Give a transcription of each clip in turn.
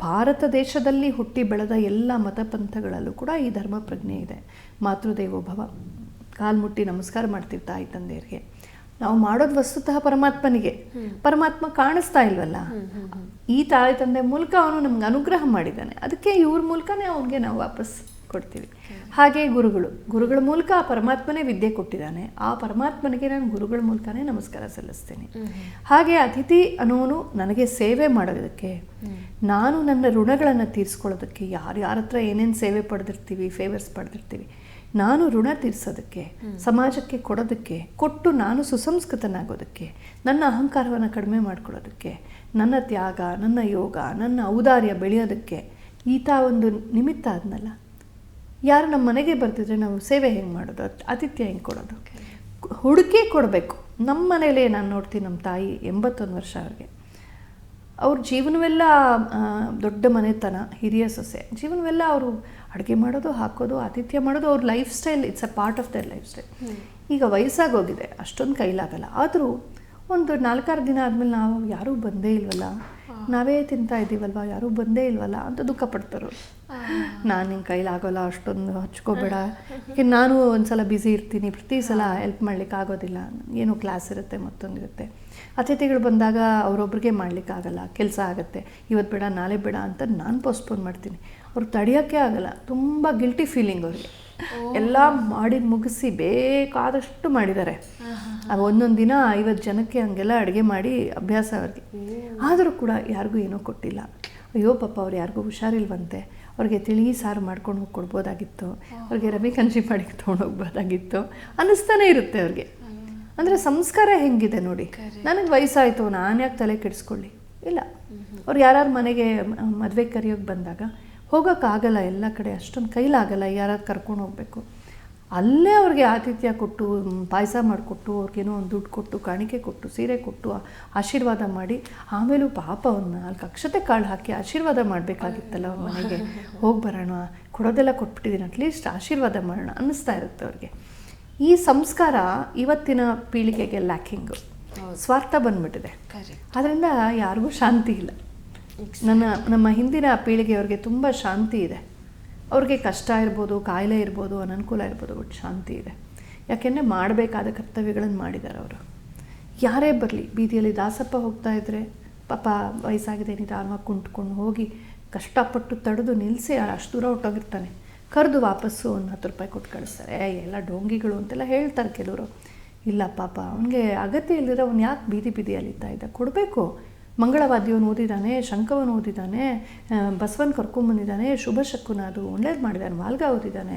ಭಾರತ ದೇಶದಲ್ಲಿ ಹುಟ್ಟಿ ಬೆಳೆದ ಎಲ್ಲ ಮತಪಂಥಗಳಲ್ಲೂ ಕೂಡ ಈ ಧರ್ಮ ಪ್ರಜ್ಞೆ ಇದೆ ಮಾತೃದೇವೋಭವ ಕಾಲ್ ಮುಟ್ಟಿ ನಮಸ್ಕಾರ ಮಾಡ್ತೀವಿ ತಾಯಿ ತಂದೆಯರಿಗೆ. ನಾವು ಮಾಡೋದು ವಸ್ತುತಃ ಪರಮಾತ್ಮನಿಗೆ. ಪರಮಾತ್ಮ ಕಾಣಿಸ್ತಾ ಇಲ್ವಲ್ಲ? ಈ ತಾಯಿ ತಂದೆ ಮೂಲಕ ಅವನು ನಮ್ಗೆ ಅನುಗ್ರಹ ಮಾಡಿದ್ದಾನೆ. ಅದಕ್ಕೆ ಇವ್ರ ಮೂಲಕನೇ ಅವನಿಗೆ ನಾವು ವಾಪಸ್ ಕೊಡ್ತೀವಿ. ಹಾಗೆ ಗುರುಗಳು. ಗುರುಗಳ ಮೂಲಕ ಆ ಪರಮಾತ್ಮನೇ ವಿದ್ಯೆ ಕೊಟ್ಟಿದ್ದಾನೆ. ಆ ಪರಮಾತ್ಮನಿಗೆ ನಾನು ಗುರುಗಳ ಮೂಲಕನೇ ನಮಸ್ಕಾರ ಸಲ್ಲಿಸ್ತೇನೆ. ಹಾಗೆ ಅತಿಥಿ ಅನ್ನೋನು ನನಗೆ ಸೇವೆ ಮಾಡೋದಕ್ಕೆ ನಾನು ನನ್ನ ಋಣಗಳನ್ನು ತೀರಿಸ್ಕೊಳ್ಳೋದಕ್ಕೆ ಯಾರು ಯಾರ ಹತ್ರ ಏನೇನು ಸೇವೆ ಪಡೆದಿರ್ತೀವಿ ಫೇವರ್ಸ್ ಪಡೆದಿರ್ತೀವಿ ನಾನು ಋಣ ತೀರಿಸೋದಕ್ಕೆ ಸಮಾಜಕ್ಕೆ ಕೊಡೋದಕ್ಕೆ ಕೊಟ್ಟು ನಾನು ಸುಸಂಸ್ಕೃತನಾಗೋದಕ್ಕೆ ನನ್ನ ಅಹಂಕಾರವನ್ನು ಕಡಿಮೆ ಮಾಡ್ಕೊಳ್ಳೋದಕ್ಕೆ ನನ್ನ ತ್ಯಾಗ ನನ್ನ ಯೋಗ ನನ್ನ ಔದಾರ್ಯ ಬೆಳೆಯೋದಕ್ಕೆ ಈತ ಒಂದು ನಿಮಿತ್ತ ಆದ್ನಲ್ಲ. ಯಾರು ನಮ್ಮ ಮನೆಗೆ ಬರ್ತಿದ್ರೆ ನಾವು ಸೇವೆ ಹೆಂಗೆ ಮಾಡೋದು? ಆತಿಥ್ಯ ಹೆಂಗೆ ಕೊಡೋದು? ಹುಡುಕಿ ಕೊಡಬೇಕು. ನಮ್ಮ ಮನೇಲಿ ನಾನು ನೋಡ್ತೀನಿ ನಮ್ಮ ತಾಯಿ ಎಂಬತ್ತೊಂದು ವರ್ಷ ಅವ್ರಿಗೆ. ಅವ್ರ ಜೀವನವೆಲ್ಲ ದೊಡ್ಡ ಮನೆತನ ಹಿರಿಯ ಸೊಸೆ. ಜೀವನವೆಲ್ಲ ಅವರು ಅಡುಗೆ ಮಾಡೋದು ಹಾಕೋದು ಆತಿಥ್ಯ ಮಾಡೋದು ಅವ್ರ lifestyle it's a part of their lifestyle. ಈಗ ವಯಸ್ಸಾಗೋಗಿದೆ ಅಷ್ಟೊಂದು ಕೈಲಾಗಲ್ಲ. ಆದರೂ ಒಂದು ನಾಲ್ಕಾರು ದಿನ ಆದಮೇಲೆ ನಾವು ಯಾರೂ ಬಂದೇ ಇಲ್ವಲ್ಲ? ನಾವೇ ತಿಂತಾ ಇದ್ದೀವಲ್ವ ಯಾರೂ ಬಂದೇ ಇಲ್ವಲ್ಲ? ಅಂತ ದುಃಖ ಪಡ್ತಾರೆ? ನಾನು ನಿನ್ನ ಕೈಲಾಗೋಲ್ಲ ಅಷ್ಟೊಂದು ಹಚ್ಕೋಬೇಡ. ನಾನು ಒಂದ್ಸಲ ಬ್ಯುಸಿ ಇರ್ತೀನಿ ಪ್ರತಿ ಸಲ ಹೆಲ್ಪ್ ಮಾಡ್ಲಿಕ್ಕೆ ಆಗೋದಿಲ್ಲ. ಏನೋ ಕ್ಲಾಸ್ ಇರುತ್ತೆ ಮತ್ತೊಂದಿರುತ್ತೆ ಅತಿಥಿಗಳು ಬಂದಾಗ ಅವರೊಬ್ರಿಗೆ ಮಾಡ್ಲಿಕ್ಕಾಗಲ್ಲ ಕೆಲಸ ಆಗುತ್ತೆ. ಇವತ್ತು ಬೇಡ ನಾಳೆ ಬೇಡ ಅಂತ ನಾನು ಪೋಸ್ಟ್ಪೋನ್ ಮಾಡ್ತೀನಿ. ಅವ್ರು ತಡೆಯೋಕ್ಕೆ ಆಗಲ್ಲ ತುಂಬ ಗಿಲ್ಟಿ ಫೀಲಿಂಗ್ ಅವ್ರಿಗೆ. ಎಲ್ಲ ಮಾಡಿ ಮುಗಿಸಿ ಬೇಕಾದಷ್ಟು ಮಾಡಿದ್ದಾರೆ. ಒಂದೊಂದು ದಿನ ಐವತ್ತು ಜನಕ್ಕೆ ಹಂಗೆಲ್ಲ ಅಡುಗೆ ಮಾಡಿ ಅಭ್ಯಾಸ ಅವ್ರಿಗೆ. ಆದರೂ ಕೂಡ ಯಾರಿಗೂ ಏನೂ ಕೊಟ್ಟಿಲ್ಲ. ಅಯ್ಯೋ ಪಾಪ ಅವ್ರು ಯಾರಿಗೂ ಹುಷಾರಿಲ್ವಂತೆ. ಅವ್ರಿಗೆ ತಿಳಿ ಸಾರು ಮಾಡ್ಕೊಂಡು ಹೋಗಿ ಕೊಡ್ಬೋದಾಗಿತ್ತು ಅವ್ರಿಗೆ ರವಿ ಕಂಜಿ ಮಾಡಿ ತೊಗೊಂಡು ಹೋಗ್ಬೋದಾಗಿತ್ತು. ಅನ್ನಿಸ್ತಾನೆ ಇರುತ್ತೆ ಅವ್ರಿಗೆ. ಅಂದರೆ ಸಂಸ್ಕಾರ ಹೆಂಗಿದೆ ನೋಡಿ. ನನಗೆ ವಯಸ್ಸಾಯಿತು ನಾನು ಯಾಕೆ ತಲೆ ಕೆಡಿಸ್ಕೊಳ್ಳಿ? ಇಲ್ಲ. ಅವ್ರು ಯಾರ್ಯಾರು ಮನೆಗೆ ಮದುವೆ ಕರೆಯೋಕೆ ಬಂದಾಗ ಹೋಗೋಕ್ಕಾಗಲ್ಲ ಎಲ್ಲ ಕಡೆ ಅಷ್ಟೊಂದು ಕೈಲಾಗಲ್ಲ ಯಾರು ಕರ್ಕೊಂಡು ಹೋಗಬೇಕು. ಅಲ್ಲೇ ಅವ್ರಿಗೆ ಆತಿಥ್ಯ ಕೊಟ್ಟು ಪಾಯಸ ಮಾಡಿಕೊಟ್ಟು ಅವ್ರಿಗೇನೋ ಒಂದು ದುಡ್ಡು ಕೊಟ್ಟು ಕಾಣಿಕೆ ಕೊಟ್ಟು ಸೀರೆ ಕೊಟ್ಟು ಆಶೀರ್ವಾದ ಮಾಡಿ ಆಮೇಲೂ ಪಾಪ ಅವ್ನ ನಾಲ್ಕು ಅಕ್ಷತೆ ಕಾಳು ಹಾಕಿ ಆಶೀರ್ವಾದ ಮಾಡಬೇಕಾಗಿತ್ತಲ್ಲ ಅವ್ರ ಮನೆಗೆ. ಹೋಗಿ ಬರೋಣ ಕೊಡೋದೆಲ್ಲ ಕೊಟ್ಬಿಟ್ಟಿದ್ದೀನಿ ಅಟ್ಲೀಸ್ಟ್ ಆಶೀರ್ವಾದ ಮಾಡೋಣ ಅನ್ನಿಸ್ತಾ ಇರುತ್ತೆ ಅವ್ರಿಗೆ. ಈ ಸಂಸ್ಕಾರ ಇವತ್ತಿನ ಪೀಳಿಗೆಗೆ ಲ್ಯಾಕಿಂಗು ಸ್ವಾರ್ಥ ಬಂದ್ಬಿಟ್ಟಿದೆ. ಅದರಿಂದ ಯಾರಿಗೂ ಶಾಂತಿ ಇಲ್ಲ. ನನ್ನ ನಮ್ಮ ಹಿಂದಿನ ಪೀಳಿಗೆಯವ್ರಿಗೆ ತುಂಬ ಶಾಂತಿ ಇದೆ. ಅವ್ರಿಗೆ ಕಷ್ಟ ಇರ್ಬೋದು, ಕಾಯಿಲೆ ಇರ್ಬೋದು, ಅನನುಕೂಲ ಇರ್ಬೋದು ಬಟ್ ಶಾಂತಿ ಇದೆ. ಯಾಕೆಂದರೆ ಮಾಡಬೇಕಾದ ಕರ್ತವ್ಯಗಳನ್ನು ಮಾಡಿದ್ದಾರೆ ಅವರು. ಯಾರೇ ಬರಲಿ, ಬೀದಿಯಲ್ಲಿ ದಾಸಪ್ಪ ಹೋಗ್ತಾ ಇದ್ದರೆ ಪಾಪ ವಯಸ್ಸಾಗಿದೆ, ನಿಧಾನವಾಗಿ ಕುಂಟ್ಕೊಂಡು ಹೋಗಿ ಕಷ್ಟಪಟ್ಟು ತಡೆದು ನಿಲ್ಲಿಸಿ ಅಷ್ಟು ದೂರ ಹೊಟ್ಟೋಗಿರ್ತಾನೆ ಕರೆದು ವಾಪಸ್ಸು ಒಂದು ಹತ್ತು ರೂಪಾಯಿ ಕೊಟ್ಟು ಕಳಿಸ್ತಾರೆ. ಎಲ್ಲ ಡೋಂಗಿಗಳು ಅಂತೆಲ್ಲ ಹೇಳ್ತಾರೆ ಕೆಲವರು. ಇಲ್ಲ ಪಾಪ, ಅವನಿಗೆ ಅಗತ್ಯ ಇಲ್ಲದಿರೋ ಅವ್ನು ಯಾಕೆ ಬೀದಿ ಬೀದಿಯಲ್ಲಿ ಇದ್ದ ಇದ್ದ? ಕೊಡಬೇಕು. ಮಂಗಳವಾದ್ಯವನ್ನು ಓದಿದ್ದಾನೆ ಶಂಕವನ್ನು ಓದಿದ್ದಾನೆ ಬಸವನ್ ಕರ್ಕೊಂಬಂದಿದ್ದಾನೆ ಶುಭ ಅದು ಒಳ್ಳೇದು ಮಾಡಿದ್ದಾನೆ ವಾಲ್ಗ ಓದಿದ್ದಾನೆ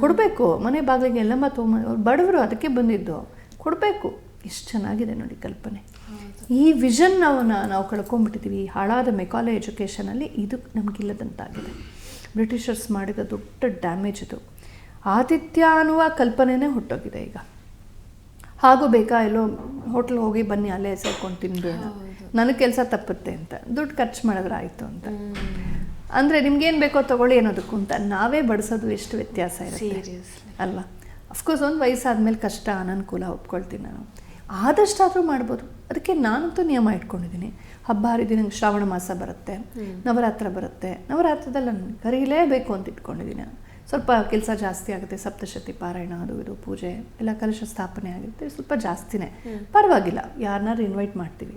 ಕೊಡಬೇಕು ಮನೆ ಬಾಗಿಲಿಗೆ ಎಲ್ಲಮ್ಮ ತೊಗೊಂಬ ಅವ್ರು ಬಡವರು ಅದಕ್ಕೆ ಬಂದಿದ್ದು. ಕೊಡಬೇಕು ಎಷ್ಟು ಚೆನ್ನಾಗಿದೆ ನೋಡಿ ಕಲ್ಪನೆ. ಈ ವಿಷನ್ ನಾವು ನಾವು ಕಳ್ಕೊಂಡ್ಬಿಟ್ಟಿದ್ದೀವಿ ಹಾಳಾದ ಮೆಕಾಲೆ ಎಜುಕೇಷನಲ್ಲಿ ಇದು ನಮಗಿಲ್ಲದಂತಾಗಿದೆ. ಬ್ರಿಟಿಷರ್ಸ್ ಮಾಡಿದ ದೊಡ್ಡ ಡ್ಯಾಮೇಜ್ ಇದು. ಆತಿಥ್ಯ ಅನ್ನುವ ಕಲ್ಪನೆನೇ ಹೊಟ್ಟೋಗಿದೆ ಈಗ. ಹಾಗೂ ಬೇಕಾ ಎಲ್ಲೋ ಹೋಟ್ಲ್ ಹೋಗಿ ಬನ್ನಿ ಅಲ್ಲೇ ಸೇರ್ಕೊಂಡು ತಿನ್ಬೇಡ ನನಗೆ ಕೆಲಸ ತಪ್ಪುತ್ತೆ ಅಂತ ದುಡ್ಡು ಖರ್ಚು ಮಾಡಿದ್ರೆ ಆಯಿತು ಅಂತ. ಅಂದರೆ ನಿಮ್ಗೇನು ಬೇಕೋ ತೊಗೊಳ್ಳಿ ಅನ್ನೋದಕ್ಕೂ ಅಂತ ನಾವೇ ಬಡಿಸೋದು ಎಷ್ಟು ವ್ಯತ್ಯಾಸ ಇರುತ್ತೆ. ಅಲ್ಲ? ಅಫ್ಕೋರ್ಸ್ ಒಂದು ವಯಸ್ಸಾದ್ಮೇಲೆ ಕಷ್ಟ ಅನನುಕೂಲ ಒಪ್ಕೊಳ್ತೀನಿ ನಾನು. ಆದಷ್ಟಾದರೂ ಮಾಡ್ಬೋದು. ಅದಕ್ಕೆ ನಾನಂತೂ ನಿಯಮ ಇಟ್ಕೊಂಡಿದ್ದೀನಿ. ಹಬ್ಬ ಹರಿದಿನ ಶ್ರಾವಣ ಮಾಸ ಬರುತ್ತೆ ನವರಾತ್ರ ಬರುತ್ತೆ. ನವರಾತ್ರದಲ್ಲಿ ನಾನು ಕರೀಲೇಬೇಕು ಅಂತ ಇಟ್ಕೊಂಡಿದ್ದೀನಿ. ಸ್ವಲ್ಪ ಕೆಲಸ ಜಾಸ್ತಿ ಆಗುತ್ತೆ ಸಪ್ತಶತಿ ಪಾರಾಯಣ ಅದು ಇದು ಪೂಜೆ ಎಲ್ಲ ಕಲಶ ಸ್ಥಾಪನೆ ಆಗುತ್ತೆ ಸ್ವಲ್ಪ ಜಾಸ್ತಿನೇ. ಪರವಾಗಿಲ್ಲ. ಯಾರನ್ನಾರು ಇನ್ವೈಟ್ ಮಾಡ್ತೀವಿ.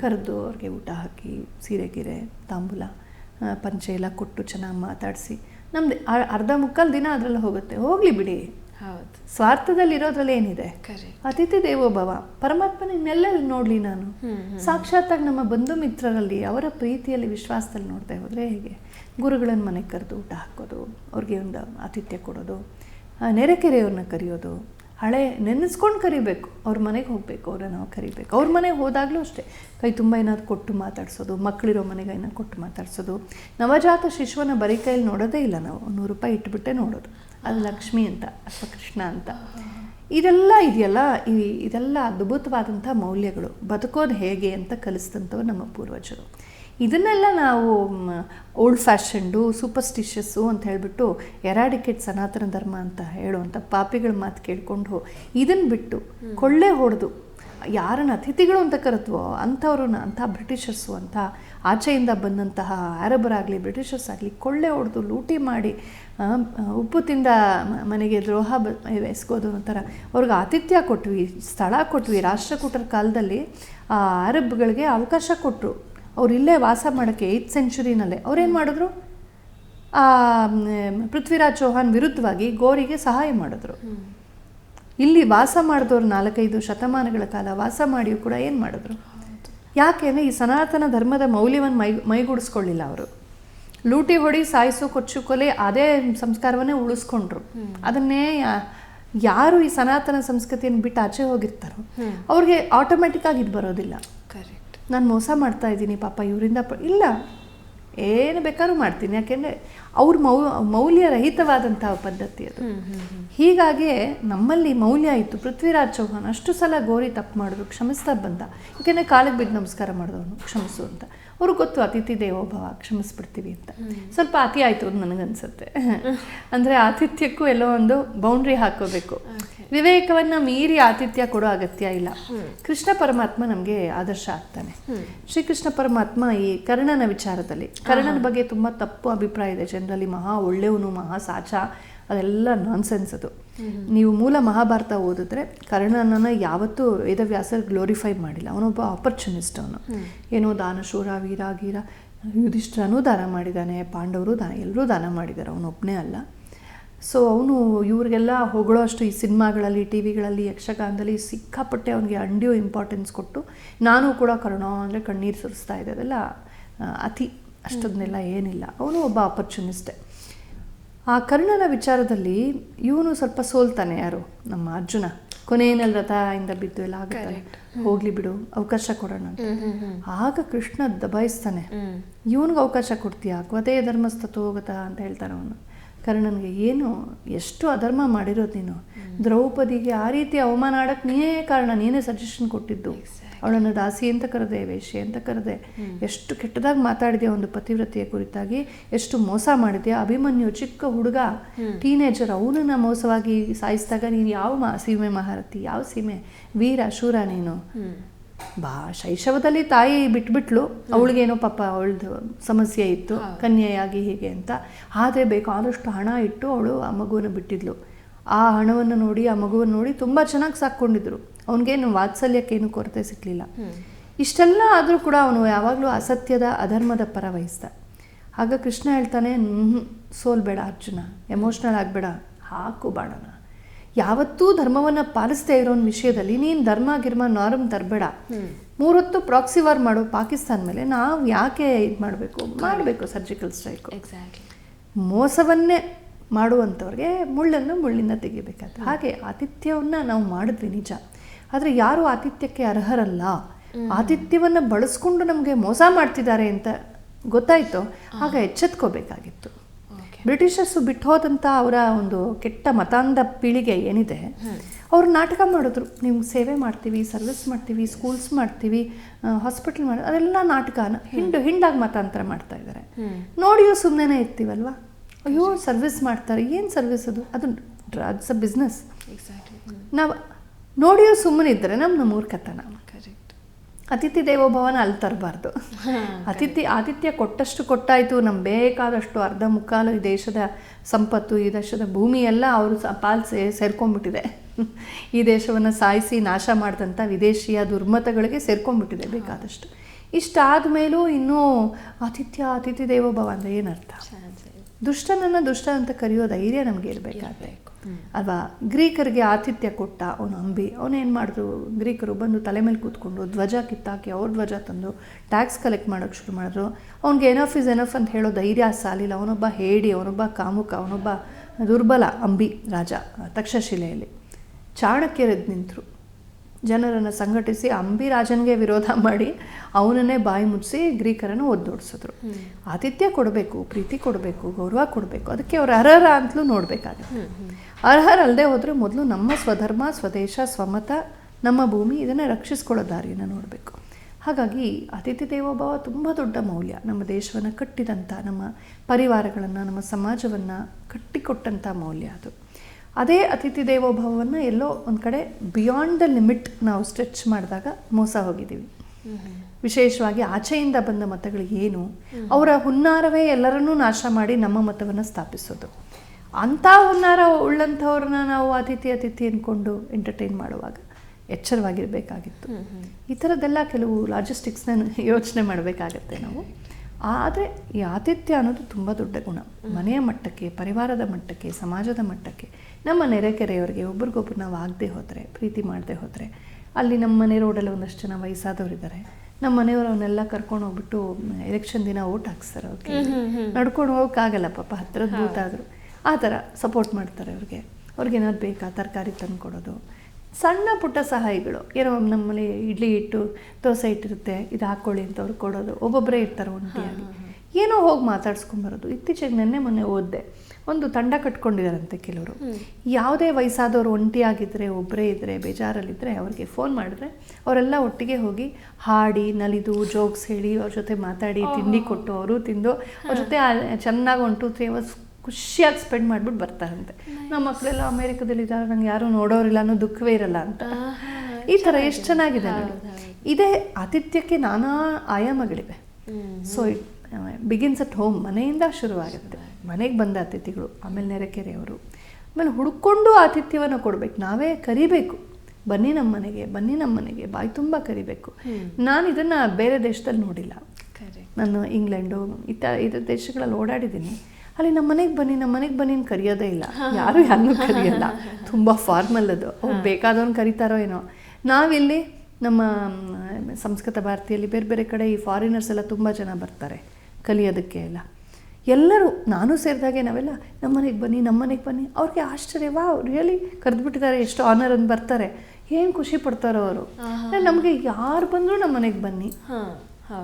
ಕರೆದು ಅವ್ರಿಗೆ ಊಟ ಹಾಕಿ ಸೀರೆ ಗಿರೆ ತಾಂಬೂಲ ಪಂಚೆ ಎಲ್ಲ ಕೊಟ್ಟು ಚೆನ್ನಾಗಿ ಮಾತಾಡಿಸಿ. ನಮ್ದು ಅರ್ಧ ಮುಕ್ಕಾಲು ದಿನ ಅದರಲ್ಲಿ ಹೋಗುತ್ತೆ. ಹೋಗಲಿ ಬಿಡಿ. ಹೌದು. ಸ್ವಾರ್ಥದಲ್ಲಿ ಇರೋದ್ರಲ್ಲಿ ಏನಿದೆ? ಅತಿಥಿ ದೇವೋಭವ. ಪರಮಾತ್ಮನೆಲ್ಲೆಲ್ಲಿ ನೋಡಲಿ ನಾನು? ಸಾಕ್ಷಾತ್ತಾಗಿ ನಮ್ಮ ಬಂಧು ಮಿತ್ರರಲ್ಲಿ ಅವರ ಪ್ರೀತಿಯಲ್ಲಿ ವಿಶ್ವಾಸದಲ್ಲಿ ನೋಡ್ತಾ ಹೋದರೆ ಹೇಗೆ? ಗುರುಗಳನ್ನ ಮನೆಗೆ ಕರೆದು ಊಟ ಹಾಕೋದು ಅವ್ರಿಗೆ ಒಂದು ಆತಿಥ್ಯ ಕೊಡೋದು ನೆರೆಕೆರೆಯವ್ರನ್ನ ಕರೆಯೋದು ಹಳೆ ನೆನೆಸ್ಕೊಂಡು ಕರಿಬೇಕು. ಅವ್ರ ಮನೆಗೆ ಹೋಗಬೇಕು ಅವ್ರನ್ನ ನಾವು ಕರಿಬೇಕು. ಅವ್ರ ಮನೆಗೆ ಹೋದಾಗಲೂ ಅಷ್ಟೇ. ಕೈ ತುಂಬ ಏನಾದ್ರು ಕೊಟ್ಟು ಮಾತಾಡ್ಸೋದು ಮಕ್ಕಳಿರೋ ಮನೆಗೆ ಏನಾದ್ರು ಕೊಟ್ಟು ಮಾತಾಡ್ಸೋದು. ನವಜಾತ ಶಿಶುವನ್ನ ಬರೀ ಕೈಯಲ್ಲಿ ನೋಡೋದೇ ಇಲ್ಲ ನಾವು. ನೂರು ರೂಪಾಯಿ ಇಟ್ಬಿಟ್ಟೆ ನೋಡೋದು. ಅದು ಲಕ್ಷ್ಮಿ ಅಂತ, ಅಥವಾ ಕೃಷ್ಣ ಅಂತ. ಇದೆಲ್ಲ ಇದೆಯಲ್ಲ, ಈ ಇದೆಲ್ಲ ಅದ್ಭುತವಾದಂಥ ಮೌಲ್ಯಗಳು. ಬದುಕೋದು ಹೇಗೆ ಅಂತ ಕಲಿಸಿದಂಥವು ನಮ್ಮ ಪೂರ್ವಜರು. ಇದನ್ನೆಲ್ಲ ನಾವು ಓಲ್ಡ್ ಫ್ಯಾಷನ್ಡು ಸೂಪರ್ಸ್ಟಿಷಸ್ಸು ಅಂತ ಹೇಳಿಬಿಟ್ಟು ಎರಾಡಿಕೇಟ್ ಸನಾತನ ಧರ್ಮ ಅಂತ ಹೇಳುವಂಥ ಪಾಪಿಗಳ ಮಾತು ಕೇಳಿಕೊಂಡು ಇದನ್ನು ಬಿಟ್ಟು ಕೊಳ್ಳೆ ಹೊಡೆದು ಯಾರನ್ನ ಅತಿಥಿಗಳು ಅಂತ ಕರೆದ್ವೋ ಅಂಥವ್ರನ್ನ ಅಂಥ ಬ್ರಿಟಿಷರ್ಸು ಅಂತ ಆಚೆಯಿಂದ ಬಂದಂತಹ ಅರಬರಾಗಲಿ ಬ್ರಿಟಿಷರ್ಸ್ ಆಗಲಿ ಕೊಳ್ಳೆ ಹೊಡೆದು ಲೂಟಿ ಮಾಡಿ ಉಪ್ಪು ತಿಂದ ಮನೆಗೆ ದ್ರೋಹ ಬ ಎಸ್ಕೋದು ಒಂಥರ ಅವ್ರಿಗೆ ಆತಿಥ್ಯ ಕೊಟ್ವಿ ಸ್ಥಳ ಕೊಟ್ವಿ. ರಾಷ್ಟ್ರಕೂಟರ ಕಾಲದಲ್ಲಿ ಆ ಅರಬ್ಗಳಿಗೆ ಅವಕಾಶ ಕೊಟ್ಟರು ಅವ್ರು ಇಲ್ಲೇ ವಾಸ ಮಾಡೋಕ್ಕೆ ಏಯ್ತ್ ಸೆಂಚುರಿನಲ್ಲೇ ಅವ್ರೇನು ಮಾಡಿದ್ರು? ಆ ಪೃಥ್ವಿರಾಜ್ ಚೌಹಾನ್ ವಿರುದ್ಧವಾಗಿ ಗೋರಿಗೆ ಸಹಾಯ ಮಾಡಿದ್ರು. ಇಲ್ಲಿ ವಾಸ ಮಾಡಿದವ್ರು ನಾಲ್ಕೈದು ಶತಮಾನಗಳ ಕಾಲ ವಾಸ ಮಾಡಿಯೂ ಕೂಡ ಏನು ಮಾಡಿದ್ರು? ಯಾಕೆಂದರೆ ಈ ಸನಾತನ ಧರ್ಮದ ಮೌಲ್ಯವನ್ನು ಮೈ ಮೈಗೂಡಿಸ್ಕೊಳ್ಳಿಲ್ಲ ಅವರು. ಲೂಟಿ ಹೊಡಿ ಸಾಯಿಸು ಕೊಚ್ಚು ಕೊಲೆ ಅದೇ ಸಂಸ್ಕಾರವನ್ನೇ ಉಳಿಸ್ಕೊಂಡ್ರು. ಅದನ್ನೇ ಯಾರು ಈ ಸನಾತನ ಸಂಸ್ಕೃತಿಯನ್ನು ಬಿಟ್ಟು ಆಚೆ ಹೋಗಿರ್ತಾರೋ ಅವ್ರಿಗೆ ಆಟೋಮೆಟಿಕ್ ಆಗಿ ಇದು ಬರೋದಿಲ್ಲ. ಕರೆಕ್ಟ್ ನಾನು ಮೋಸ ಮಾಡ್ತಾ ಇದ್ದೀನಿ ಪಾಪ ಇವರಿಂದ ಪ ಇಲ್ಲ. ಏನು ಬೇಕಾದ್ರೂ ಮಾಡ್ತೀನಿ. ಯಾಕೆಂದರೆ ಅವ್ರ ಮೌ ಮೌಲ್ಯರಹಿತವಾದಂಥ ಪದ್ಧತಿ ಅದು. ಹೀಗಾಗಿಯೇ ನಮ್ಮಲ್ಲಿ ಮೌಲ್ಯ ಇತ್ತು. ಪೃಥ್ವಿರಾಜ್ ಚೌಹಾನ್ ಅಷ್ಟು ಸಲ ಗೋರಿ ತಪ್ಪು ಮಾಡಿದ್ರು ಕ್ಷಮಿಸ್ತಾ ಬಂದ. ಯಾಕೆಂದರೆ ಕಾಲಿಗೆ ಬಿದ್ದು ನಮಸ್ಕಾರ ಮಾಡಿದವನು ಕ್ಷಮಿಸು ಅಂತ. ಅವ್ರಿಗೆ ಗೊತ್ತು ಅತಿಥಿ ದೇವೋಭವ ಕ್ಷಮಿಸ್ಬಿಡ್ತೀವಿ ಅಂತ. ಸ್ವಲ್ಪ ಅತಿ ಆಯಿತು ಅಂತ ನನಗನ್ಸುತ್ತೆ. ಅಂದರೆ ಆತಿಥ್ಯಕ್ಕೂ ಎಲ್ಲೋ ಒಂದು ಬೌಂಡ್ರಿ ಹಾಕೋಬೇಕು. ವಿವೇಕವನ್ನು ಮೀರಿ ಆತಿಥ್ಯ ಕೊಡೋ ಅಗತ್ಯ ಇಲ್ಲ. ಕೃಷ್ಣ ಪರಮಾತ್ಮ ನಮಗೆ ಆದರ್ಶ ಆಗ್ತಾನೆ. ಶ್ರೀಕೃಷ್ಣ ಪರಮಾತ್ಮ ಈ ಕರ್ಣನ ವಿಚಾರದಲ್ಲಿ ಕರ್ಣನ ಬಗ್ಗೆ ತುಂಬ ತಪ್ಪು ಅಭಿಪ್ರಾಯ ಇದೆ. ಜನರಲ್ಲಿ ಮಹಾ ಒಳ್ಳೆಯವನು ಮಹಾ ಸಾಚ. ಅದೆಲ್ಲ ನಾನ್ಸೆನ್ಸ್ ಅದು. ನೀವು ಮೂಲ ಮಹಾಭಾರತ ಓದಿದ್ರೆ ಕರ್ಣನನ್ನ ಯಾವತ್ತೂ ವೇದವ್ಯಾಸರು ಗ್ಲೋರಿಫೈ ಮಾಡಿಲ್ಲ. ಅವನೊಬ್ಬ ಆಪರ್ಚುನಿಸ್ಟ್ ಅವನು. ಏನೋ ದಾನಶೂರ ವೀರ ಗೀರ ಯುಧಿಷ್ಠರನೂ ದಾನ ಮಾಡಿದ್ದಾನೆ ಪಾಂಡವರು ದಾನ ಎಲ್ಲರೂ ದಾನ ಮಾಡಿದ್ದಾರೆ ಅವನೊಬ್ಬನೇ ಅಲ್ಲ. ಸೊ ಅವನು ಇವ್ರಿಗೆಲ್ಲ ಹೊಗಳೋ ಅಷ್ಟು ಈ ಸಿನಿಮಾಗಳಲ್ಲಿ ಟಿ ವಿಗಳಲ್ಲಿ ಯಕ್ಷಗಾನದಲ್ಲಿ ಸಿಕ್ಕಾಪಟ್ಟೆ ಅವನಿಗೆ ಅಂಡ್ಯೂ ಇಂಪಾರ್ಟೆನ್ಸ್ ಕೊಟ್ಟು ನಾನು ಕೂಡ ಕರ್ಣ ಅಂದರೆ ಕಣ್ಣೀರು ಸುರಿಸ್ತಾ ಇದೆ ಅದೆಲ್ಲ ಅತಿ ಅಷ್ಟದನ್ನೆಲ್ಲ ಏನಿಲ್ಲ. ಅವನು ಒಬ್ಬ ಆಪರ್ಚುನಿಸ್ಟೇ ಆ ಕರ್ಣನ ವಿಚಾರದಲ್ಲಿ ಇವನು ಸ್ವಲ್ಪ ಸೋಲ್ತಾನೆ ಯಾರು? ನಮ್ಮ ಅರ್ಜುನ. ಕೊನೆಯಲ್ಲಿ ರಥದಿಂದ ಬಿದ್ದು ಎಲ್ಲ ಆಗುತ್ತೆ ಹೋಗ್ಲಿ ಬಿಡು ಅವಕಾಶ ಕೊಡೋಣ ಅಂತ. ಆಗ ಕೃಷ್ಣ ದಬಾಯಿಸ್ತಾನೆ. ಇವನಿಗೆ ಅವಕಾಶ ಕೊಡ್ತೀಯಾ? ಕ್ವದೇ ಧರ್ಮಸ್ತಥೋಗತ ಅಂತ ಹೇಳ್ತಾನೆ ಅವನು. ಕರ್ಣನ್ಗೆ ಏನು? ಎಷ್ಟು ಅಧರ್ಮ ಮಾಡಿರೋದು ನೀನು? ದ್ರೌಪದಿಗೆ ಆ ರೀತಿ ಅವಮಾನ ಆಡಕ್ಕೆ ನೀನೇ ಕಾರಣ ನೀನೇ ಸಜೆಷನ್ ಕೊಟ್ಟಿದ್ದು. ಅವಳನ್ನು ದಾಸಿ ಅಂತ ಕರೆದೆ ವೇಷಿ ಅಂತ ಕರೆದೆ. ಎಷ್ಟು ಕೆಟ್ಟದಾಗಿ ಮಾತಾಡಿದೆ ಒಂದು ಪತಿವ್ರತೆಯ ಕುರಿತಾಗಿ ಎಷ್ಟು ಮೋಸ ಮಾಡಿದೆ ಅಭಿಮನ್ಯು ಚಿಕ್ಕ ಹುಡುಗ ಟೀನೇಜರ್ ಅವನನ್ನ ಮೋಸವಾಗಿ ಸಾಯಿಸಿದಾಗ ನೀನು ಯಾವ ಮಾ ಸೀಮೆ ಮಹಾರಥಿ ಯಾವ ಸೀಮೆ? ವೀರ ಶೂರ ನೀನು. ಬಾ ಶೈಶವದಲ್ಲಿ ತಾಯಿ ಬಿಟ್ಬಿಟ್ಲು. ಅವಳಿಗೇನೋ ಪಾಪ ಅವಳದು ಸಮಸ್ಯೆ ಇತ್ತು ಕನ್ಯೆಯಾಗಿ ಹೀಗೆ ಅಂತ. ಆದರೆ ಬೇಕಾದಷ್ಟು ಹಣ ಇಟ್ಟು ಅವಳು ಆ ಮಗುವನ್ನು ಬಿಟ್ಟಿದ್ಲು. ಆ ಹಣವನ್ನು ನೋಡಿ ಆ ಮಗುವನ್ನು ನೋಡಿ ತುಂಬ ಚೆನ್ನಾಗಿ ಸಾಕ್ಕೊಂಡಿದ್ರು. ಅವನಿಗೇನು ವಾತ್ಸಲ್ಯಕ್ಕೇನು ಕೊರತೆ ಸಿಕ್ಕಲಿಲ್ಲ ಇಷ್ಟೆಲ್ಲ ಆದರೂ ಕೂಡ ಅವನು ಯಾವಾಗಲೂ ಅಸತ್ಯದ ಅಧರ್ಮದ ಪರ ವಹಿಸ್ದ. ಆಗ ಕೃಷ್ಣ ಹೇಳ್ತಾನೆ "ಹ್ಮ್, ಸೋಲ್ಬೇಡ ಅರ್ಜುನ ಎಮೋಷ್ನಲ್ ಆಗಬೇಡ ಹಾಕು ಬಾಣನ. ಯಾವತ್ತೂ ಧರ್ಮವನ್ನು ಪಾಲಿಸ್ತಾ ಇರೋನ್ ವಿಷಯದಲ್ಲಿ ನೀನು ಧರ್ಮ ಗಿರ್ಮ ನಾರ್ಮ್ ತರಬೇಡ. ಮೂರೊತ್ತು ಪ್ರಾಕ್ಸಿ ವಾರ್ ಮಾಡೋ ಪಾಕಿಸ್ತಾನ ಮೇಲೆ ನಾವು ಯಾಕೆ ಇದು ಮಾಡಬೇಕು? ಮಾಡಬೇಕು ಸರ್ಜಿಕಲ್ ಸ್ಟ್ರೈಕ್. ಮೋಸವನ್ನೇ ಮಾಡುವಂಥವ್ರಿಗೆ ಮುಳ್ಳನ್ನು ಮುಳ್ಳಿಂದ ತೆಗಿಬೇಕಾಗ್ತದೆ ಹಾಗೆ ಆತಿಥ್ಯವನ್ನು ನಾವು ಮಾಡಿದ್ವಿ ನಿಜ. ಆದರೆ ಯಾರು ಆತಿಥ್ಯಕ್ಕೆ ಅರ್ಹರಲ್ಲ. ಆತಿಥ್ಯವನ್ನು ಬಳಸ್ಕೊಂಡು ನಮಗೆ ಮೋಸ ಮಾಡ್ತಿದ್ದಾರೆ ಅಂತ ಗೊತ್ತಾಯಿತು. ಆಗ ಎಚ್ಚೆತ್ಕೋಬೇಕಾಗಿತ್ತು. ಬ್ರಿಟಿಷರ್ಸು ಬಿಟ್ಟು ಹೋದಂಥ ಅವರ ಒಂದು ಕೆಟ್ಟ ಮತಾಂಧ ಪೀಳಿಗೆ ಏನಿದೆ ಅವರು ನಾಟಕ ಮಾಡಿದ್ರು. ನಿಮ್ಗೆ ಸೇವೆ ಮಾಡ್ತೀವಿ ಸರ್ವಿಸ್ ಮಾಡ್ತೀವಿ ಸ್ಕೂಲ್ಸ್ ಮಾಡ್ತೀವಿ ಹಾಸ್ಪಿಟಲ್ ಮಾಡಿ ಅದೆಲ್ಲ ನಾಟಕನ ಹಿಂಡು ಹಿಂಡಾಗಿ ಮತಾಂತರ ಮಾಡ್ತಾ ಇದ್ದಾರೆ. ನೋಡಿಯೋ ಸುಮ್ಮನೆ ಇರ್ತೀವಲ್ವಾ? ಅಯ್ಯೋ ಸರ್ವಿಸ್ ಮಾಡ್ತಾರೆ. ಏನು ಸರ್ವಿಸ್ ಅದು? ಅದು ಡ್ರಗ್ಸ್ ಬಿಸ್ನೆಸ್. ನಾವು ನೋಡಿಯೋ ಸುಮ್ಮನೆ ಇದ್ದರೆ ನಮ್ಮ ಮೂರ್ಖತನ ಕರೆಕ್ಟ್ ಅತಿಥಿ ದೇವೋಭವನ ಅಲ್ಲಿ ತರಬಾರ್ದು. ಅತಿಥಿ ಆತಿಥ್ಯ ಕೊಟ್ಟಷ್ಟು ಕೊಟ್ಟಾಯಿತು. ನಮ್ಗೆ ಬೇಕಾದಷ್ಟು ಅರ್ಧ ಮುಕ್ಕಾಲು ಈ ದೇಶದ ಸಂಪತ್ತು ಈ ದೇಶದ ಭೂಮಿ ಎಲ್ಲ ಅವರು ಪಾಲ್ ಸೇ ಸೇರ್ಕೊಂಡ್ಬಿಟ್ಟಿದೆ. ಈ ದೇಶವನ್ನು ಸಾಯಿಸಿ ನಾಶ ಮಾಡಿದಂಥ ವಿದೇಶಿಯ ದುರ್ಮತಗಳಿಗೆ ಸೇರ್ಕೊಂಡ್ಬಿಟ್ಟಿದೆ ಬೇಕಾದಷ್ಟು. ಇಷ್ಟಾದ ಮೇಲೂ ಇನ್ನೂ ಆತಿಥ್ಯ ಅತಿಥಿ ದೇವೋಭವ ಅಂದರೆ ಏನರ್ಥ? ದುಷ್ಟನನ್ನು ದುಷ್ಟ ಅಂತ ಕರೆಯೋ ಧೈರ್ಯ ನಮಗೆ ಇರಬೇಕಾದ್ರೆ. ಅಲ್ವಾ? ಗ್ರೀಕರಿಗೆ ಆತಿಥ್ಯ ಕೊಟ್ಟ ಅವನು ಅಂಬಿ. ಅವನೇನು ಮಾಡಿದ್ರು ಗ್ರೀಕರು ಬಂದು ತಲೆ ಮೇಲೆ ಕೂತ್ಕೊಂಡು ಧ್ವಜ ಕಿತ್ತಾಕಿ ಅವ್ರ ಧ್ವಜ ತಂದು ಟ್ಯಾಕ್ಸ್ ಕಲೆಕ್ಟ್ ಮಾಡೋಕ್ಕೆ ಶುರು ಮಾಡಿದ್ರು. ಅವ್ನಿಗೆ ಎನಫ್ ಇಸ್ ಎನಫ್ ಅಂತ ಹೇಳೋ ಧೈರ್ಯ ಸಾಲಿಲ್ಲ. ಅವನೊಬ್ಬ ಹೇಡಿ, ಅವನೊಬ್ಬ ಕಾಮುಕ, ಅವನೊಬ್ಬ ದುರ್ಬಲ ಅಂಬಿ ರಾಜ, ತಕ್ಷಶಿಲೆಯಲ್ಲಿ. ಚಾಣಕ್ಯರೆದ್ದು ನಿಂತರು. ಜನರನ್ನು ಸಂಘಟಿಸಿ ಅಂಬಿ ರಾಜನಿಗೆ ವಿರೋಧ ಮಾಡಿ ಅವನನ್ನೇ ಬಾಯಿ ಮುಚ್ಚಿಸಿ ಗ್ರೀಕರನ್ನು ಒದ್ದೋಡಿಸಿದ್ರು. ಆತಿಥ್ಯ ಕೊಡಬೇಕು ಪ್ರೀತಿ ಕೊಡಬೇಕು ಗೌರವ ಕೊಡಬೇಕು ಅದಕ್ಕೆ ಅವ್ರು ಅರ್ಹರ ಅಂತಲೂ ನೋಡಬೇಕಾಗುತ್ತೆ. ಅರ್ಹರಲ್ಲದೆ ಹೋದರೆ ಮೊದಲು ನಮ್ಮ ಸ್ವಧರ್ಮ ಸ್ವದೇಶ ಸ್ವಮತ ನಮ್ಮ ಭೂಮಿ ಇದನ್ನು ರಕ್ಷಿಸ್ಕೊಳ್ಳೋ ದಾರಿಯನ್ನು ನೋಡಬೇಕು. ಹಾಗಾಗಿ ಅತಿಥಿ ದೇವೋಭಾವ ತುಂಬ ದೊಡ್ಡ ಮೌಲ್ಯ. ನಮ್ಮ ದೇಶವನ್ನು ಕಟ್ಟಿದಂಥ ನಮ್ಮ ಪರಿವಾರಗಳನ್ನು ನಮ್ಮ ಸಮಾಜವನ್ನು ಕಟ್ಟಿಕೊಟ್ಟಂಥ ಮೌಲ್ಯ ಅದು. ಅದೇ ಅತಿಥಿ ದೇವೋಭಾವವನ್ನು ಎಲ್ಲೋ ಒಂದು ಕಡೆ ಬಿಯಾಂಡ್ ದ ಲಿಮಿಟ್ ನಾವು ಸ್ಟ್ರೆಚ್ ಮಾಡಿದಾಗ ಮೋಸ ಹೋಗಿದ್ದೀವಿ. ವಿಶೇಷವಾಗಿ ಆಚೆಯಿಂದ ಬಂದ ಮತಗಳು ಏನು? ಅವರ ಹುನ್ನಾರವೇ ಎಲ್ಲರನ್ನೂ ನಾಶ ಮಾಡಿ ನಮ್ಮ ಮತವನ್ನು ಸ್ಥಾಪಿಸೋದು. ಅಂಥ ಹುನ್ನಾರ ಉಳ್ಳಂಥವ್ರನ್ನ ನಾವು ಅತಿಥಿ ಅತಿಥಿ ಅಂದ್ಕೊಂಡು ಎಂಟರ್ಟೈನ್ ಮಾಡುವಾಗ ಎಚ್ಚರವಾಗಿರಬೇಕಾಗಿತ್ತು. ಈ ಥರದ್ದೆಲ್ಲ ಕೆಲವು ಲಾಜಿಸ್ಟಿಕ್ಸ್ನ ಯೋಚನೆ ಮಾಡಬೇಕಾಗತ್ತೆ ನಾವು. ಆದರೆ ಈ ಆತಿಥ್ಯ ಅನ್ನೋದು ತುಂಬ ದೊಡ್ಡ ಗುಣ. ಮನೆಯ ಮಟ್ಟಕ್ಕೆ ಪರಿವಾರದ ಮಟ್ಟಕ್ಕೆ ಸಮಾಜದ ಮಟ್ಟಕ್ಕೆ. ನಮ್ಮ ನೆರೆಕೆರೆಯವರಿಗೆ ಒಬ್ರಿಗೊಬ್ರು ನಾವು ಆಗದೆ ಹೋದರೆ ಪ್ರೀತಿ ಮಾಡದೆ ಹೋದರೆ ಅಲ್ಲಿ ನಮ್ಮ ಮನೆ ರೋಡಲ್ಲಿ ಒಂದಷ್ಟು ಜನ ವಯಸ್ಸಾದವರಿದ್ದಾರೆ ನಮ್ಮ ಮನೆಯವರು ಅವನ್ನೆಲ್ಲ ಕರ್ಕೊಂಡು ಹೋಗ್ಬಿಟ್ಟು ಎಲೆಕ್ಷನ್ ದಿನ ಓಟ್ ಹಾಕ್ಸ್ತಾರೆ ಅವ್ರಿಗೆ. ನಡ್ಕೊಂಡು ಹೋಗೋಕ್ಕಾಗಲ್ಲ ಪಾಪ ಹತ್ತಿರದ ಬೂತಾದರೂ ಆ ಥರ ಸಪೋರ್ಟ್ ಮಾಡ್ತಾರೆ ಅವ್ರಿಗೆ. ಅವ್ರಿಗೆ ಏನಾದ್ರು ಬೇಕಾ ತರಕಾರಿ ತಂದು ಕೊಡೋದು ಸಣ್ಣ ಪುಟ್ಟ ಸಹಾಯಗಳು. ಏನೋ ನಮ್ಮಲ್ಲಿ ಇಡ್ಲಿ ಇಟ್ಟು ದೋಸೆ ಇಟ್ಟಿರುತ್ತೆ ಇದು ಹಾಕ್ಕೊಳ್ಳಿ ಅಂತ ಅವ್ರು ಕೊಡೋದು. ಒಬ್ಬೊಬ್ಬರೇ ಇರ್ತಾರೆ ಒಂಟಿಯಾಗಿ. ಏನೋ ಹೋಗಿ ಮಾತಾಡ್ಸ್ಕೊಂಬರೋದು ಇತ್ತೀಚೆಗೆ ನೆನ್ನೆ ಮೊನ್ನೆ ಓದಿದೆ. ಒಂದು ತಂಡ ಕಟ್ಕೊಂಡಿದ್ದಾರಂತೆ ಕೆಲವರು. ಯಾವುದೇ ವಯಸ್ಸಾದವರು ಒಂಟಿಯಾಗಿದ್ದರೆ ಒಬ್ಬರೇ ಇದ್ದರೆ ಬೇಜಾರಲ್ಲಿದ್ದರೆ ಅವ್ರಿಗೆ ಫೋನ್ ಮಾಡಿದ್ರೆ ಅವರೆಲ್ಲ ಒಟ್ಟಿಗೆ ಹೋಗಿ ಹಾಡಿ ನಲಿದು ಜೋಕ್ಸ್ ಹೇಳಿ ಅವ್ರ ಜೊತೆ ಮಾತಾಡಿ ತಿಂಡಿ ಕೊಟ್ಟು ಅವರು ತಿಂದು ಅವ್ರ ಜೊತೆ ಚೆನ್ನಾಗಿ ಒನ್ ಟು ತ್ರೀ ಅವರ್ಸ್ ಖುಷಿಯಾಗಿ ಸ್ಪೆಂಡ್ ಮಾಡ್ಬಿಟ್ಟು ಬರ್ತಾರಂತೆ. ನಮ್ಮ ಮಕ್ಕಳೆಲ್ಲ ಅಮೇರಿಕದಲ್ಲಿದ್ದಾರೆ ನಂಗೆ ಯಾರೂ ನೋಡೋರಿಲ್ಲ ಅನ್ನೋ ದುಃಖವೇ ಇರಲ್ಲ ಅಂತ. ಈ ಥರ ಎಷ್ಟು ಚೆನ್ನಾಗಿದೆ ನೋಡಿ. ಇದೇ ಆತಿಥ್ಯಕ್ಕೆ ನಾನಾ ಆಯಾಮಗಳಿವೆ. So it begins at home ಮನೆಯಿಂದ ಶುರುವಾಗುತ್ತೆ. ಮನೆಗೆ ಬಂದ ಅತಿಥಿಗಳು ಆಮೇಲೆ ನೆರೆಕೆರೆಯವರು. ಆಮೇಲೆ ಹುಡ್ಕೊಂಡು ಆತಿಥ್ಯವನ್ನು ಕೊಡಬೇಕು. ನಾವೇ ಕರಿಬೇಕು. ಬನ್ನಿ ನಮ್ಮ ಮನೆಗೆ ಬನ್ನಿ ನಮ್ಮ ಮನೆಗೆ ಬಾಯಿ ತುಂಬ ಕರಿಬೇಕು. ನಾನು ಇದನ್ನು ಬೇರೆ ದೇಶದಲ್ಲಿ ನೋಡಿಲ್ಲ. ನಾನು ಇಂಗ್ಲೆಂಡು ಇತ ಇತರ ದೇಶಗಳಲ್ಲಿ ಓಡಾಡಿದ್ದೀನಿ. ಅಲ್ಲಿ ನಮ್ಮ ಮನೆಗೆ ಬನ್ನಿ ನಮ್ಮ ಮನೆಗೆ ಬನ್ನಿ ಅಂತ ಕರೆಯೋದೇ ಇಲ್ಲ. ಯಾರು ಯಾರನ್ನೂ ಕರೆಯಲ್ಲ. ತುಂಬ ಫಾರ್ಮಲ್ ಅದು. ಅವ್ರು ಬೇಕಾದವನು ಕರೀತಾರೋ ಏನೋ. ನಾವಿಲ್ಲಿ ನಮ್ಮ ಸಂಸ್ಕೃತ ಭಾರತಿಯಲ್ಲಿ ಬೇರೆ ಬೇರೆ ಕಡೆ ಈ ಫಾರಿನರ್ಸ್ ಎಲ್ಲ ತುಂಬ ಜನ ಬರ್ತಾರೆ ಕಲಿಯೋದಕ್ಕೆ ಎಲ್ಲ. ಎಲ್ಲರೂ ನಾನು ಸೇರಿದಾಗೆ ನಾವೆಲ್ಲ ನಮ್ಮ ಮನೆಗೆ ಬನ್ನಿ ನಮ್ಮ ಮನೆಗೆ ಬನ್ನಿ. ಅವ್ರಿಗೆ ಆಶ್ಚರ್ಯ ವಾ ರಿಯಲಿ ಕರೆದ್ಬಿಟ್ಟಿದ್ದಾರೆ ಎಷ್ಟು ಆನರ್ ಅಂತ ಬರ್ತಾರೆ. ಏನು ಖುಷಿ ಪಡ್ತಾರೋ ಅವರು. ನಮಗೆ ಯಾರು ಬಂದರೂ ನಮ್ಮ ಮನೆಗೆ ಬನ್ನಿ.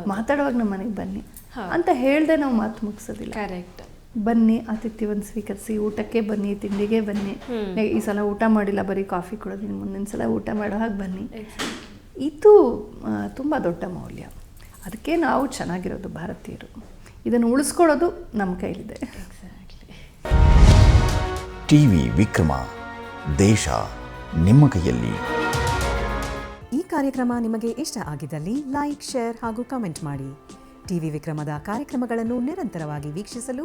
ಮಾತಾಡುವಾಗ ನಮ್ಮ ಮನೆಗೆ ಬನ್ನಿ. ಅಂತ ಹೇಳ್ದೆ ನಾವು ಮಾತು ಮುಗಿಸೋದಿಲ್ಲ. ಕರೆಕ್ಟ್ ಬನ್ನಿ ಆತಿಥ್ಯವನ್ನು ಸ್ವೀಕರಿಸಿ ಊಟಕ್ಕೆ ಬನ್ನಿ ತಿಂಡಿಗೆ ಬನ್ನಿ. ಈ ಸಲ ಊಟ ಮಾಡಿಲ್ಲ ಬರೀ ಕಾಫಿ ಕೊಡೋದು ಮುಂದಿನ ಸಲ ಊಟ ಮಾಡೋ ಹಾಗೆ ಬನ್ನಿ. ಇದು ತುಂಬ ದೊಡ್ಡ ಮೌಲ್ಯ. ಅದಕ್ಕೆ ನಾವು ಚೆನ್ನಾಗಿರೋದು ಭಾರತೀಯರು. ಇದನ್ನು ಉಳಿಸ್ಕೊಳ್ಳೋದು ನಮ್ಮ ಕೈಲಿದೆ. ಟಿವಿ ವಿಕ್ರಮ ದೇಶ ನಿಮ್ಮ ಕೈಯಲ್ಲಿ. ಈ ಕಾರ್ಯಕ್ರಮ ನಿಮಗೆ ಇಷ್ಟ ಆಗಿದ್ದಲ್ಲಿ ಲೈಕ್ ಶೇರ್ ಹಾಗೂ ಕಮೆಂಟ್ ಮಾಡಿ. ಟಿವಿ ವಿಕ್ರಮದ ಕಾರ್ಯಕ್ರಮಗಳನ್ನು ನಿರಂತರವಾಗಿ ವೀಕ್ಷಿಸಲು